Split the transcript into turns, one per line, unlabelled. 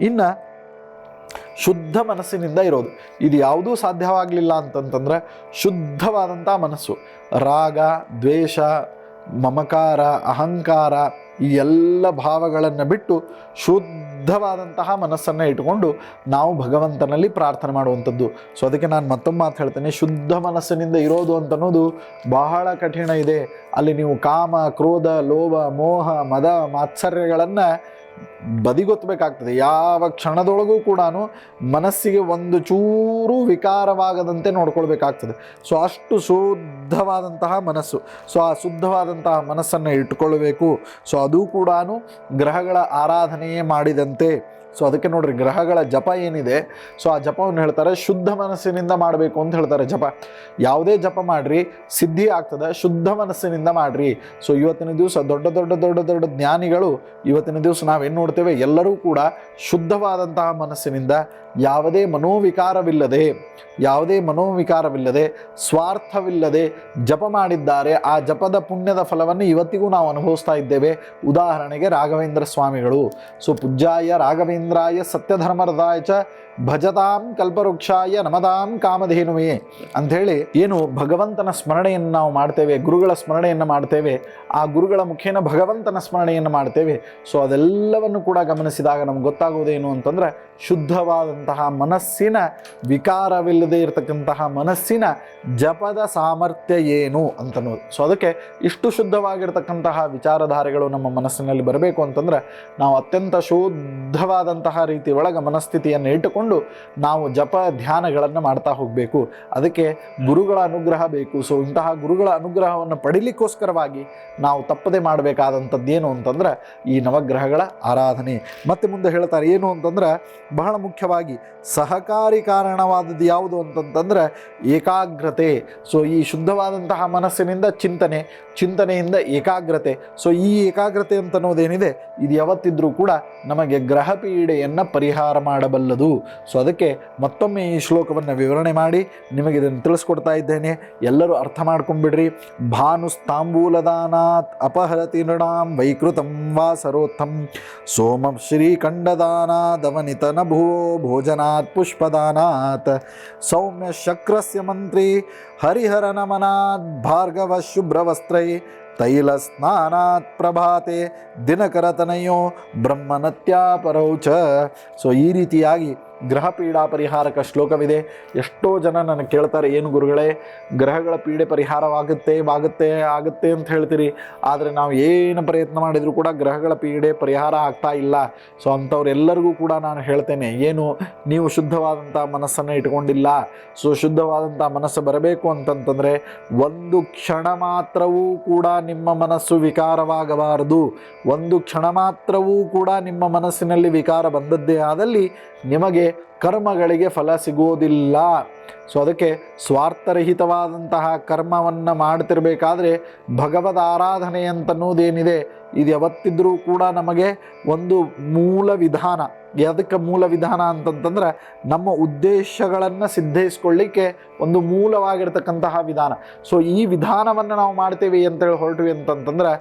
ಇನ್ನು ಶುದ್ಧ ಮನಸ್ಸಿನಿಂದ ಇರೋದು. ಇದು ಯಾವುದೂ ಸಾಧ್ಯವಾಗಲಿಲ್ಲ ಅಂತಂತಂದ್ರೆ ಶುದ್ಧವಾದಂಥ ಮನಸ್ಸು. ರಾಗ, ದ್ವೇಷ, ಮಮಕಾರ, ಅಹಂಕಾರ ಈ ಎಲ್ಲ ಭಾವಗಳನ್ನು ಬಿಟ್ಟು ಶುದ್ಧವಾದಂತಹ ಮನಸ್ಸನ್ನು ಇಟ್ಕೊಂಡು ನಾವು ಭಗವಂತನಲ್ಲಿ ಪ್ರಾರ್ಥನೆ ಮಾಡುವಂಥದ್ದು. ಸೊ ಅದಕ್ಕೆ ನಾನು ಮತ್ತೊಮ್ಮೆ ಮಾತು ಹೇಳ್ತೇನೆ. ಶುದ್ಧ ಮನಸ್ಸಿನಿಂದ ಇರೋದು ಅಂತನ್ನೋದು ಬಹಳ ಕಠಿಣ ಇದೆ. ಅಲ್ಲಿ ನೀವು ಕಾಮ, ಕ್ರೋಧ, ಲೋಭ, ಮೋಹ, ಮದ, ಮಾತ್ಸರ್ಯಗಳನ್ನು ಬದಿಗೊತ್ತಬೇಕಾಗ್ತದೆ ಯಾವ ಕ್ಷಣದೊಳಗೂ ಕೂಡ ಮನಸ್ಸಿಗೆ ಒಂದು ಚೂರು ವಿಕಾರವಾಗದಂತೆ ನೋಡ್ಕೊಳ್ಬೇಕಾಗ್ತದೆ. ಸೊ, ಅಷ್ಟು ಶುದ್ಧವಾದಂತಹ ಮನಸ್ಸು. ಸೊ, ಆ ಶುದ್ಧವಾದಂತಹ ಮನಸ್ಸನ್ನು ಇಟ್ಕೊಳ್ಬೇಕು ಸೊ, ಅದು ಕೂಡ ಗ್ರಹಗಳ ಆರಾಧನೆಯೇ ಮಾಡಿದಂತೆ. ಸೊ, ಅದಕ್ಕೆ ನೋಡ್ರಿ, ಗ್ರಹಗಳ ಜಪ ಏನಿದೆ? ಸೊ, ಆ ಜಪವನ್ನು ಹೇಳ್ತಾರೆ, ಶುದ್ಧ ಮನಸ್ಸಿನಿಂದ ಮಾಡಬೇಕು ಅಂತ ಹೇಳ್ತಾರೆ ಜಪ. ಯಾವುದೇ ಜಪ ಮಾಡ್ರಿ, ಸಿದ್ಧಿ ಆಗ್ತದೆ, ಶುದ್ಧ ಮನಸ್ಸಿನಿಂದ ಮಾಡಿರಿ. ಸೊ, ಇವತ್ತಿನ ದಿವಸ ದೊಡ್ಡ ದೊಡ್ಡ ದೊಡ್ಡ ದೊಡ್ಡ ಜ್ಞಾನಿಗಳು ಇವತ್ತಿನ ದಿವಸ ನಾವೇನು ನೋಡ್ತೇವೆ? ಎಲ್ಲರೂ ಕೂಡ ಶುದ್ಧವಾದಂತಹ ಮನಸ್ಸಿನಿಂದ ಯಾವುದೇ ಮನೋವಿಕಾರವಿಲ್ಲದೆ ಯಾವುದೇ ಮನೋವಿಕಾರವಿಲ್ಲದೆ, ಸ್ವಾರ್ಥವಿಲ್ಲದೆ ಜಪ ಮಾಡಿದ್ದಾರೆ. ಆ ಜಪದ ಪುಣ್ಯದ ಫಲವನ್ನು ಇವತ್ತಿಗೂ ನಾವು ಅನುಭವಿಸ್ತಾ ಇದ್ದೇವೆ. ಉದಾಹರಣೆಗೆ ರಾಘವೇಂದ್ರ ಸ್ವಾಮಿಗಳು. ಸೊ ಪೂಜ್ಯಾಯ ರಾಘವೇಂದ್ರಾಯ ಸತ್ಯಧರ್ಮರದಾಯ ಚ ಭಜತಾಂ ಕಲ್ಪವೃಕ್ಷಾಯ ನಮದಾಂ ಕಾಮಧೇನುವೇ ಅಂಥೇಳಿ ಏನು ಭಗವಂತನ ಸ್ಮರಣೆಯನ್ನು ನಾವು ಮಾಡ್ತೇವೆ, ಗುರುಗಳ ಸ್ಮರಣೆಯನ್ನು ಮಾಡ್ತೇವೆ. ಆ ಗುರುಗಳ ಮುಖೇನ ಭಗವಂತನ ಸ್ಮರಣೆಯನ್ನು ಮಾಡ್ತೇವೆ. ಸೊ ಅದೆಲ್ಲವನ್ನು ಕೂಡ ಗಮನಿಸಿದಾಗ ನಮ್ಗೆ ಗೊತ್ತಾಗುವುದೇನು ಅಂತಂದ್ರೆ ಶುದ್ಧವಾದಂತಹ ಮನಸ್ಸಿನ ವಿಕಾರವಿಲ್ಲದೆ ಇರತಕ್ಕಂತಹ ಮನಸ್ಸಿನ ಜಪದ ಸಾಮರ್ಥ್ಯ ಏನು ಅಂತನ್ನೋದು ಸೊ ಅದಕ್ಕೆ ಇಷ್ಟು ಶುದ್ಧವಾಗಿರ್ತಕ್ಕಂತಹ ವಿಚಾರಧಾರೆಗಳು ನಮ್ಮ ಮನಸ್ಸಿನಲ್ಲಿ ಬರಬೇಕು ಅಂತಂದ್ರೆ ನಾವು ಅತ್ಯಂತ ಶುದ್ಧವಾದಂತಹ ರೀತಿ ಒಳಗೆ ಮನಸ್ಥಿತಿಯನ್ನು ಇಟ್ಟುಕೊಂಡು ನಾವು ಜಪ ಧ್ಯಾನಗಳನ್ನು ಮಾಡ್ತಾ ಹೋಗಬೇಕು. ಅದಕ್ಕೆ ಗುರುಗಳ ಅನುಗ್ರಹ ಬೇಕು. ಸೊ ಇಂತಹ ಗುರುಗಳ ಅನುಗ್ರಹವನ್ನು ಪಡಿಲಿಕ್ಕೋಸ್ಕರವಾಗಿ ನಾವು ತಪ್ಪದೆ ಮಾಡಬೇಕಾದಂಥದ್ದೇನು ಅಂತಂದ್ರೆ ಈ ನವಗ್ರಹಗಳ ಆರಾಧನೆ. ಮತ್ತೆ ಮುಂದೆ ಹೇಳ್ತಾರೆ ಏನು ಅಂತಂದ್ರೆ, ಬಹಳ ಮುಖ್ಯವಾಗಿ ಸಹಕಾರಿ ಕಾರಣವಾದದ್ದು ಯಾವುದು ಅಂತಂತಂದ್ರೆ ಏಕಾಗ್ರತೆ. ಸೊ ಈ ಶುದ್ಧವಾದಂತಹ ಮನಸ್ಸಿನಿಂದ ಚಿಂತನೆ, ಚಿಂತನೆಯಿಂದ ಏಕಾಗ್ರತೆ. ಸೊ ಈ ಏಕಾಗ್ರತೆ ಅಂತ ಅನ್ನೋದೇನಿದೆ? ಇದು ಯಾವತ್ತಿದ್ರೂ ಕೂಡ ನಮಗೆ ಗ್ರಹ ಪೀಡೆಯನ್ನು ಪರಿಹಾರ ಮಾಡಬಲ್ಲದು. ಸೊ ಅದಕ್ಕೆ ಮತ್ತೊಮ್ಮೆ ಈ ಶ್ಲೋಕವನ್ನು ವಿವರಣೆ ಮಾಡಿ, ನಿಮಗೆ ಇದನ್ನು ತಿಳಿಸ್ಕೊಡ್ತಾ ಇದ್ದೇನೆ. ಎಲ್ಲರೂ ಅರ್ಥ ಮಾಡ್ಕೊಂಡ್ಬಿಡ್ರಿ. ಭಾನುಸ್ತಾಂಬೂಲದಾನಾತ್ ಅಪಹರತಿ ನೃಣಾಂ ವೈಕೃತಂ ವಾ ಸರೋತ್ಥಂ ಸೋಮಂ ಶ್ರೀಖಂಡದಾನಾದವನಿತನ ಭೂ ಭೋಜನಾತ್ ಪುಷ್ಪದಾನಾತ್ ಸೌಮ್ಯ ಶಕ್ರಸ್ಯ ಮಂತ್ರಿ ಹರಿಹರ ನಮನಾತ್ ಭಾರ್ಗವ ಶುಭ್ರವಸ್ತ್ರೈ ತೈಲ ಸ್ನಾನಾತ್ ಪ್ರಭಾತೆ ದಿನಕರತನಯೋ ಬ್ರಹ್ಮನತ್ಯಾಪರೌ ಚ ಸೊ ಈ ರೀತಿಯಾಗಿ ಗ್ರಹ ಪೀಡಾ ಪರಿಹಾರಕ ಶ್ಲೋಕವಿದೆ. ಎಷ್ಟೋ ಜನ ನನಗೆ ಕೇಳ್ತಾರೆ, ಏನು ಗುರುಗಳೇ, ಗ್ರಹಗಳ ಪೀಡೆ ಪರಿಹಾರವಾಗುತ್ತೆ ಆಗುತ್ತೆ ಆಗುತ್ತೆ ಅಂತ ಹೇಳ್ತೀರಿ. ಆದರೆ ನಾವು ಏನು ಪ್ರಯತ್ನ ಮಾಡಿದರೂ ಕೂಡ ಗ್ರಹಗಳ ಪೀಡೆ ಪರಿಹಾರ ಆಗ್ತಾ ಇಲ್ಲ. ಸೊ ಅಂಥವ್ರೆಲ್ಲರಿಗೂ ಕೂಡ ನಾನು ಹೇಳ್ತೇನೆ, ಏನು, ನೀವು ಶುದ್ಧವಾದಂಥ ಮನಸ್ಸನ್ನು ಇಟ್ಕೊಂಡಿಲ್ಲ. ಸೊ ಶುದ್ಧವಾದಂಥ ಮನಸ್ಸು ಬರಬೇಕು ಅಂತಂತಂದರೆ ಒಂದು ಕ್ಷಣ ಮಾತ್ರವೂ ಕೂಡ ನಿಮ್ಮ ಮನಸ್ಸು ವಿಕಾರವಾಗಬಾರದು. ಒಂದು ಕ್ಷಣ ಮಾತ್ರವೂ ಕೂಡ ನಿಮ್ಮ ಮನಸ್ಸಿನಲ್ಲಿ ವಿಕಾರ ಬಂದದ್ದೇ ಆದಲ್ಲಿ ನಿಮಗೆ ಕರ್ಮಗಳಿಗೆ ಫಲ ಸಿಗೋದಿಲ್ಲ ಸೊ ಅದಕ್ಕೆ ಸ್ವಾರ್ಥರಹಿತವಾದಂತಹ ಕರ್ಮವನ್ನು ಮಾಡ್ತಿರಬೇಕಾದ್ರೆ ಭಗವದ್ ಆರಾಧನೆ ಅಂತನ್ನೋದೇನಿದೆ ಇದು ಯಾವತ್ತಿದ್ರೂ ಕೂಡ ನಮಗೆ ಒಂದು ಮೂಲ ವಿಧಾನ. ಯಾವುದಕ್ಕೆ ಮೂಲ ವಿಧಾನ ಅಂತಂತಂದ್ರೆ ನಮ್ಮ ಉದ್ದೇಶಗಳನ್ನು ಸಿದ್ಧೈಸ್ಕೊಳ್ಳಿಕ್ಕೆ ಒಂದು ಮೂಲವಾಗಿರ್ತಕ್ಕಂತಹ ವಿಧಾನ. ಸೊ ಈ ವಿಧಾನವನ್ನು ನಾವು ಮಾಡ್ತೇವೆ ಅಂತೇಳಿ ಹೊರಟ್ವಿ ಅಂತಂತಂದ್ರೆ